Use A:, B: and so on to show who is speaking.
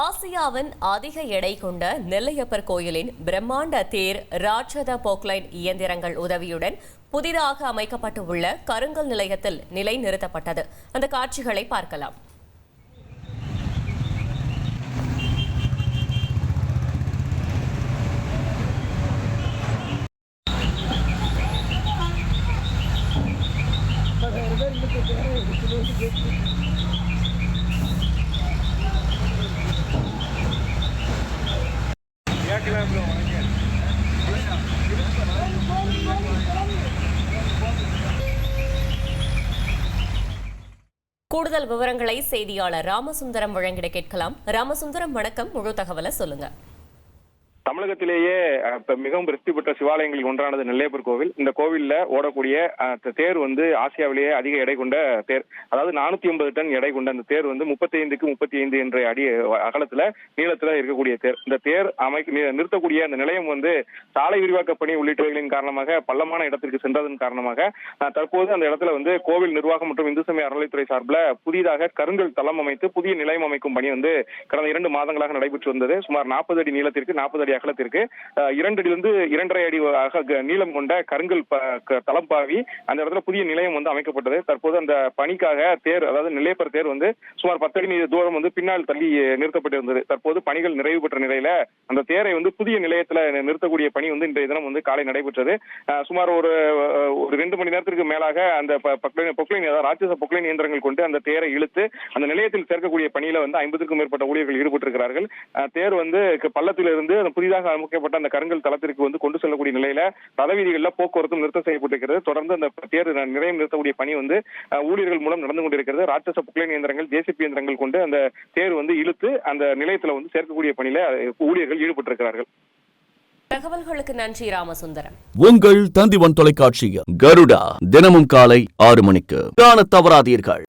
A: ஆசியாவின் அதிக எடை கொண்ட நெல்லையப்பர் கோயிலின் பிரம்மாண்ட தேர் ராட்சத போக்லைன் இயந்திரங்கள் உதவியுடன் புதிதாக அமைக்கப்பட்டு உள்ள கருங்கல் நிலையத்தில் நிலை நிறுத்தப்பட்டது அந்த காட்சிகளை பார்க்கலாம். கூடுதல் விவரங்களை செய்தியாளர் ராமசுந்தரம் வழங்கிட கேட்கலாம். ராமசுந்தரம் வணக்கம். முழு தகவலை சொல்லுங்க.
B: தமிழகத்திலேயே மிகவும் பிரசித்தி பெற்ற சிவாலயங்களில் ஒன்றானது நெல்லையப்பர் கோவில். இந்த கோவில்ல ஓடக்கூடிய தேர் வந்து ஆசியாவிலேயே அதிக எடை கொண்ட தேர் அதாவது நானூத்தி ஐம்பது டன் எடை கொண்ட அந்த தேர் வந்து முப்பத்தி ஐந்துக்கு முப்பத்தி ஐந்து என்ற அடி அகலத்துல நீளத்துல இருக்கக்கூடிய தேர். இந்த தேர் அமைக்க நிறுத்தக்கூடிய அந்த நிலையம் வந்து சாலை விரிவாக்க பணி உள்ளிட்டவைகளின் காரணமாக பள்ளமான இடத்திற்கு சென்றதன் காரணமாக தற்போது அந்த இடத்துல வந்து கோவில் நிர்வாகம் மற்றும் இந்து சமய அறநிலைத்துறை சார்பில் புதிதாக கருங்கல் தளம் அமைத்து புதிய நிலையம் அமைக்கும் பணி வந்து கடந்த இரண்டு மாதங்களாக நடைபெற்று வந்தது. சுமார் நாற்பது அடி நீளத்திற்கு நாற்பது அடி அகலத்திற்கு அஹ், இரண்டு அடியிலிருந்து இரண்டரை அடி அக க- நீளம் கொண்ட கருங்கல் ப- க- தளம் பாவி அந்த இடத்துல புதிய நிலையம் வந்து அமைக்கப்பட்டது. தற்போது அந்த பணிக்காக தேர் அதாவது நிலையப்பர் தேர் வந்து சுமார் பத்து அடி தூரம் வந்து பின்னால் தள்ளி நிறுத்தப்பட்டிருந்தது. தற்போது பணிகள் நிறைவு பெற்ற நிலையில அந்த தேரை வந்து புதிய நிலையத்துல நிறுத்தக்கூடிய பணி வந்து இன்றைய தினம் வந்து காலை நடைபெற்றது. சுமார் ஒரு ஒரு ரெண்டு மணி நேரத்திற்கு மேலாக அந்த பொக்லைன் அதாவது ராட்சச பொக்லைன் இயந்திரங்கள் கொண்டு அந்த தேரை இழுத்து அந்த நிலையத்தில் சேர்க்கக்கூடிய பணியில வந்து ஐம்பதுக்கும் மேற்பட்ட ஊழியர்கள் ஈடுபட்டிருக்கிறார்கள். தேர் வந்து பள்ளத்திலிருந்து அந்த புதிதாக அமைக்கப்பட்ட அந்த கருங்கல் தளத்திற்கு வந்து கொண்டு செல்லக்கூடிய நிலையில ரதவீதிகளில் போக்குவரத்தும் நிறுத்தம் செய்யப்பட்டிருக்கிறது. தொடர்ந்து அந்த தேர் ந- நிலையம் நிறுத்தக்கூடிய பணி வந்து ஊழியர்கள் மூலம் நடந்து கொண்டிருக்கிறது. ராட்சச புக்லைன் இயந்திரங்கள் ஜேசிபி இயந்திரங்கள் கொண்டு அந்த தேர் வந்து இழுத்து அந்த நிலையத்துல வந்து சேர்க்கக்கூடிய பணியில ஊழியர்கள் ஈடுபட்டிருக்கிறார்கள்.
A: தகவல்களுக்கு நன்றி ராமசுந்தரம்.
C: உங்கள் தந்திவன் தொலைக்காட்சியில் கருடா தினமும் காலை ஆறு மணிக்கு. காணத் தவறாதீர்கள்.